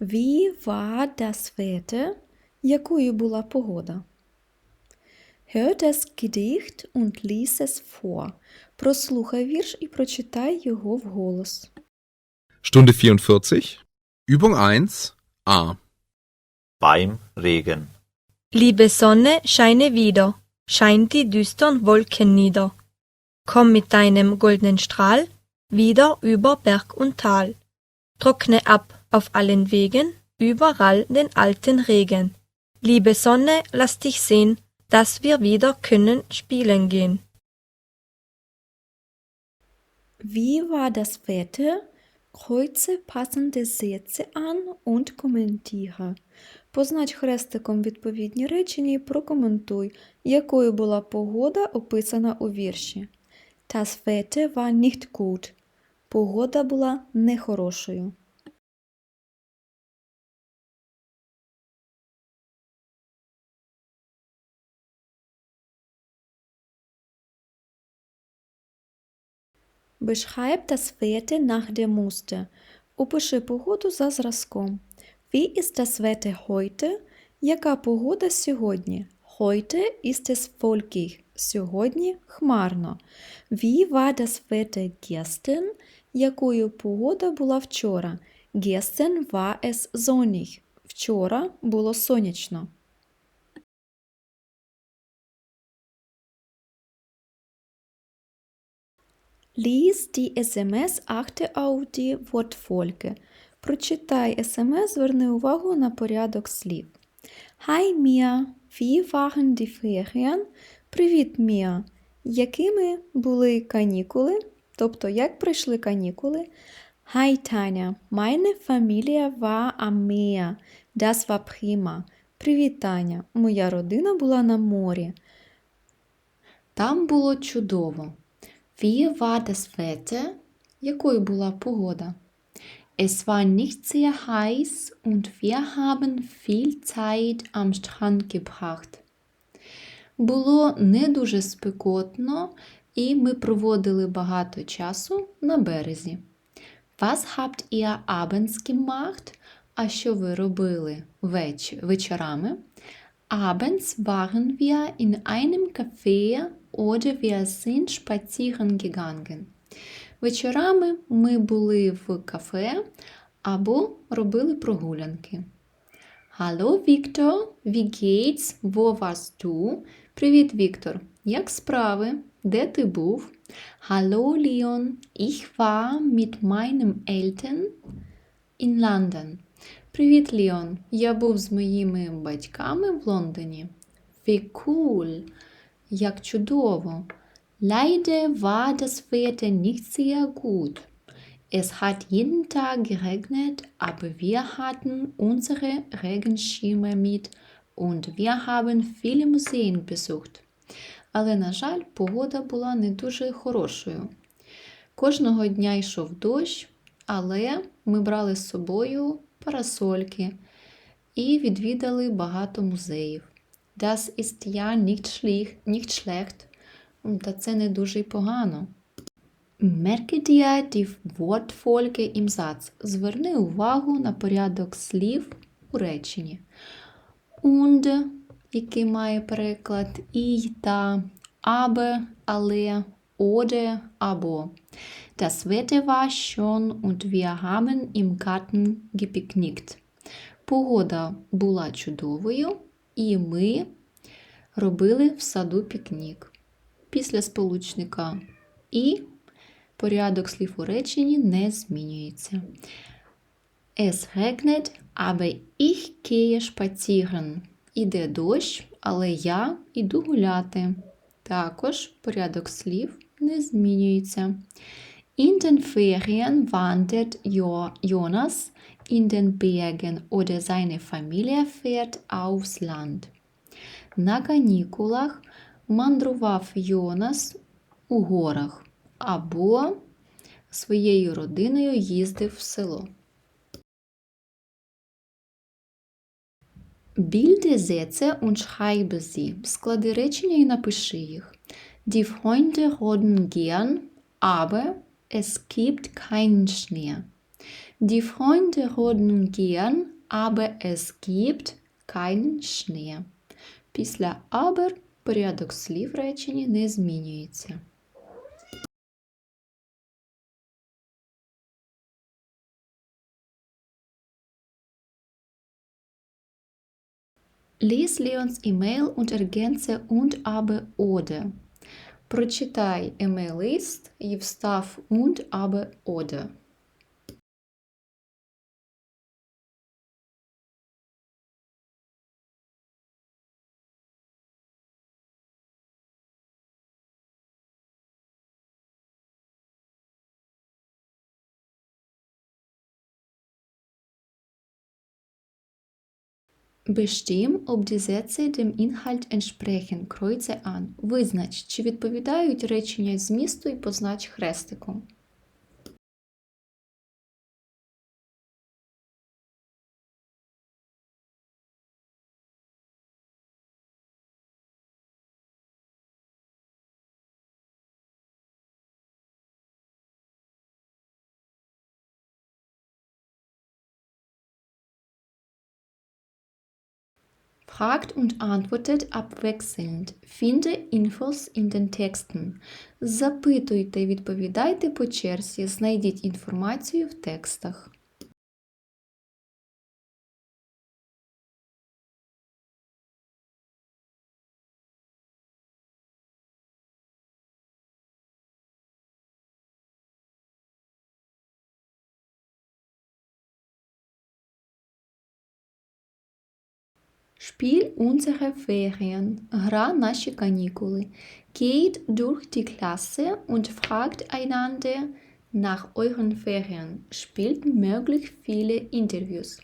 Wie war das Wetter? Якою була погода? Hör das Gedicht und lies es vor. Прослухай вірш і прочитай його вголос. Stunde 44. Übung 1. A. beim Regen. Liebe Sonne, scheine wieder, scheint die düstern Wolken nieder. Komm mit deinem goldenen Strahl wieder über Berg und Tal. Trockne ab auf allen Wegen, überall den alten Regen. Liebe Sonne, lass dich sehen, dass wir wieder können spielen gehen. Wie war das Wetter? Kreuze passende Sätze an und kommentiere. Познач хрестиком відповідні речення і прокоментуй, якою була погода, описана у вірші. Das Wetter war nicht gut. Погода була нехорошою. Beschreib das Wetter nach dem Muster. Опиши погоду за зразком. Wie ist das Wetter heute? Яка погода сьогодні? Heute ist es wolkig. Сьогодні хмарно. Wie war das Wetter gestern? Якою погода була вчора? Gestern war es sonnig. Вчора було сонячно. Lies die SMS, achte auf die. Прочитай СМС, зверни увагу на порядок слів. Hi, Mia, wie waren die Ferien? Привіт, Мія. Якими були канікули? Тобто, як пройшли канікули? Hi, Tanja, meine Familie war am Meer. Das war prima. Привіт, Таня. Моя родина була на морі. Там було чудово. Wie war das Wetter? Якою була погода? Es war nicht sehr heiß und wir haben viel Zeit am Strand gebracht. Було не дуже спекотно, і ми проводили багато часу на березі. Was habt ihr abends gemacht? А що ви робили веч... вечорами? Abends waren wir in einem Café oder wir sind spazieren gegangen. Вечорами ми були в кафе або робили прогулянки. Hallo Віктор, wie geht's? Wo warst du? Привіт, Віктор. Як справи? Де ти був? Hallo Leon, ich war mit meinen Eltern in London. Привіт, Ліон. Я був з моїми батьками в Лондоні. Wie cool! Як чудово! Leider war das Wetter nicht sehr gut. Es hat jeden Tag geregnet, aber wir hatten unsere Regenschirme mit und wir haben viele Museen besucht. Але, на жаль, погода була не дуже хорошою. Кожного дня йшов дощ, але ми брали з собою парасольки і відвідали багато музеїв. Das ist ja nicht schlecht. Та це не дуже погано. Зверни увагу на порядок слів у реченні. Und, який має переклад, і та, aber, але, oder, або. Погода була чудовою, і ми робили в саду пікнік. Після сполучника і порядок слів у реченні не змінюється. Es regnet, aber ich gehe spazieren. Іде дощ, але я іду гуляти. Також порядок слів не змінюється. In den Ferien wandert Jo- Jonas in den Bergen oder seine Familie fährt aufs Land. На канікулах мандрував Йонас у горах або своєю родиною їздив в село. Bilde Sätze und schreibe sie. Склади речення і напиши їх. Die Freunde roden gern, aber es gibt keinen Schnee. Die Freunde roden gern, aber es gibt keinen Schnee. Після aber порядок слів в не змінюється. Lies Leons E-Mail und ergänze und aber oder. Прочитай емейл-лист і встав und aber oder. Bestimm, ob die Sätze dem Inhalt entsprechen. kreuze an. Визнач, чи відповідають речення змісту і познач хрестиком. Fragt und antwortet abwechselnd. Finde Infos in den Texten. Запитуйте відповідайте по черзі. Знайдіть інформацію в текстах. Spiel unsere Ferien. Gra наші канікули. Geht durch die Klasse und fragt einander nach euren Ferien. Spielt möglich viele Interviews.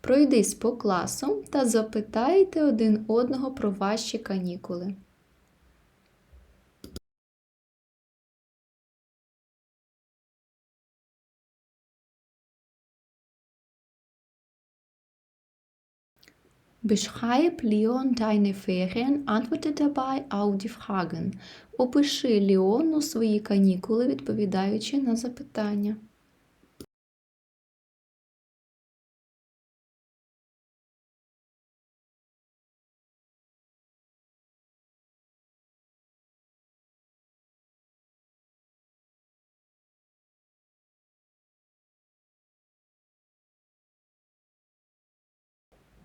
Пройдись по класу та запитайте один одного про ваші канікули. Beschreib Leon deine Ferien, antworte dabei auf die Fragen. Опиши Леону свої канікули, відповідаючи на запитання.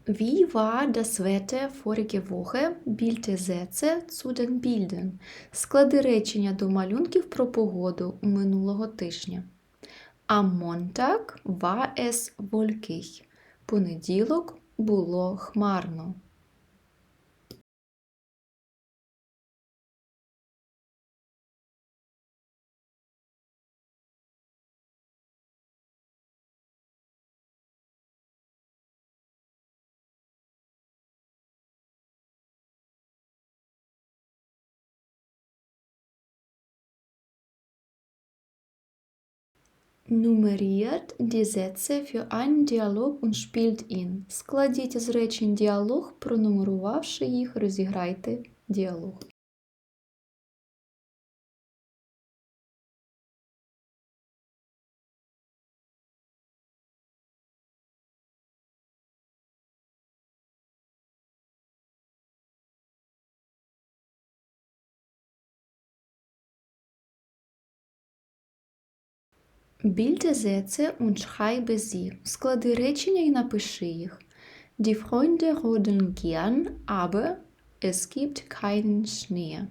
Wie war das Wetter vorige Woche? Bilte Sätze zu den Bildern. Склади речення до малюнків про погоду минулого тижня. Am Montag war es wolkig. Понеділок було хмарно. Nummeriert die Sätze Dialog und spielt ihn. Складіть з речень діалог, пронумерувавши їх, розіграйте діалог. Bilde Sätze und schreibe sie. Склади речення і напиши їх. Die Freunde roden gern, aber es gibt keinen Schnee.